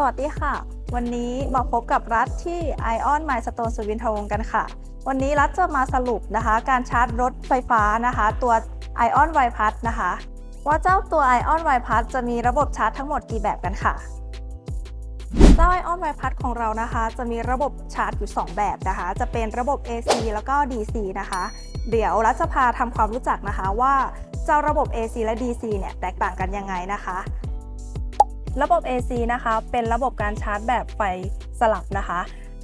สวัสดีค่ะ วันนี้มาพบกับรัฐที่ Ion My Store สุวินทวงกันค่ะ วันนี้รัฐจะมาสรุปนะคะ การชาร์จรถไฟฟ้านะคะ ตัว Ion y p a s นะคะ ว่าเจ้าตัว Ion y p a s จะมีระบบชาร์จทั้งหมดกี่แบบกันค่ะ เจ้า Ion y p a s ของเรานะคะ จะมีระบบชาร์จอยู่ 2 แบบนะคะ จะเป็นระบบ AC แล้วก็ DC นะคะ เดี๋ยวรัฐจะพาทำความรู้จักนะคะว่าเจ้าระบบ AC และ DC เนี่ยแตกต่างกันยังไงนะคะ ระบบ AC นะคะ เป็นระบบการชาร์จแบบไฟสลับนะคะ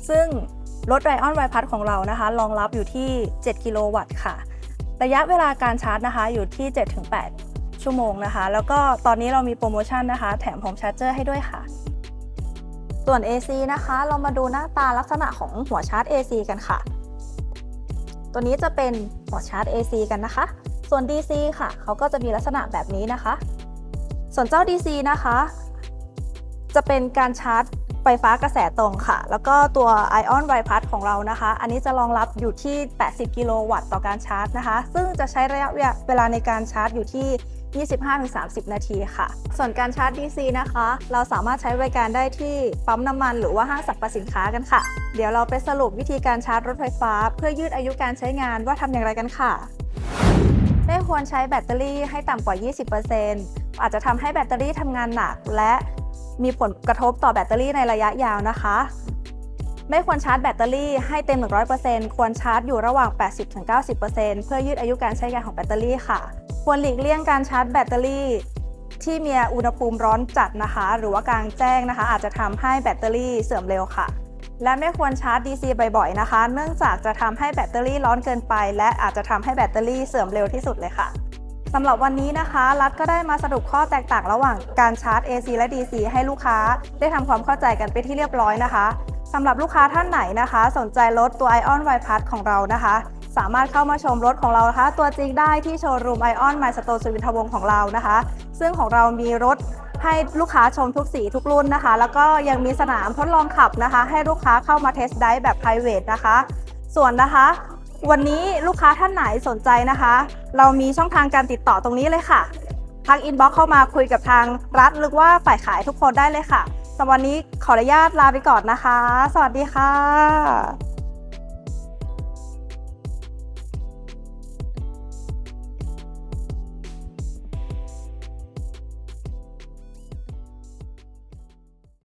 ซึ่งรถไรออนไวพัดของเรานะคะ รองรับอยู่ที่ 7 กิโลวัตต์ค่ะ ระยะเวลาการชาร์จนะคะอยู่ที่ 7-8 ชั่วโมงนะคะ แล้วก็ตอนนี้เรามีโปรโมชั่นนะคะ แถมโฮมชาร์จเจอร์ให้ด้วยค่ะ ส่วน AC นะคะ เรามาดูหน้าตาลักษณะของหัวชาร์จ AC กันค่ะ ตัวนี้จะเป็นหัวชาร์จ AC กันนะคะ ส่วน DC ค่ะ เขาก็จะมีลักษณะแบบนี้นะคะ ส่วนเจ้า DC นะคะ จะเป็นการชาร์จไฟฟ้ากระแสตรงค่ะ แล้วก็ตัว Ion y p a s ของเรานะคะ อันนี้จะรองรับอยู่ที่ 80 กิโลวัตต์ต่อการชาร์จนะคะ ซึ่งจะใช้ระยะเวลาในการชาร์จอยู่ที่ 25-30 นาทีค่ะ ส่วนการชาร์จ DC นะคะ เราสามารถใช้บริการได้ที่ปั๊มน้ำมันหรือว่าห้างสรรพสินค้ากันค่ะ เดี๋ยวเราไปสรุปวิธีการชาร์จรถไฟฟ้า เพื่อยืดอายุการใช้งานว่าทำอย่างไรกันค่ะ ไม่ควรใช้แบตเตอรี่ให้ต่ำกว่า 20%อาจจะทำให้แบตเตอรี่ทำงานหนักและ มีผลกระทบต่อแบตเตอรี่ในระยะยาวนะคะ ไม่ควรชาร์จแบตเตอรี่ให้เต็ม 100%ควรชาร์จอยู่ระหว่าง 80-90%เพื่อยืดอายุการใช้งานของแบตเตอรี่ค่ะ ควรหลีกเลี่ยงการชาร์จแบตเตอรี่ที่มีอุณหภูมิร้อนจัดนะคะ หรือว่ากลางแจ้งนะคะ อาจจะทำให้แบตเตอรี่เสื่อมเร็วค่ะ และไม่ควรชาร์จ DC บ่อยๆนะคะ เนื่องจากจะทำให้แบตเตอรี่ร้อนเกินไป และอาจจะทำให้แบตเตอรี่เสื่อมเร็วที่สุดเลยค่ะ สำหรับวันนี้นะคะ รัฐก็ได้มาสรุปข้อแตกต่างระหว่างการชาร์จ AC และ DC ให้ลูกค้า ได้ทำความเข้าใจกันไปที่เรียบร้อยนะคะสำหรับลูกค้าท่านไหนนะคะ สนใจรถตัว Ion y p a s ของเรานะคะ สามารถเข้ามาชมรถของเรานะคะ ตัวจริงได้ที่โชว์รูม Ion My Store สุวินทวงศ์ของเรานะคะ ซึ่งของเรามีรถให้ลูกค้าชมทุกสีทุกรุ่นนะคะ แล้วก็ยังมีสนามทดลองขับนะคะ ให้ลูกค้าเข้ามาเทสไดแบบ private นะคะ ส่วนนะคะ วันนี้ลูกค้าท่านไหนสนใจนะคะ เรามีช่องทางการติดต่อตรงนี้เลยค่ะทักอินบ็อกเข้ามาคุยกับทางรัฐหรือว่าฝ่ายขายทุกคนได้เลยค่ะสำหรับวันนี้ขออนุญาตลาไปก่อนนะคะ สวัสดีค่ะ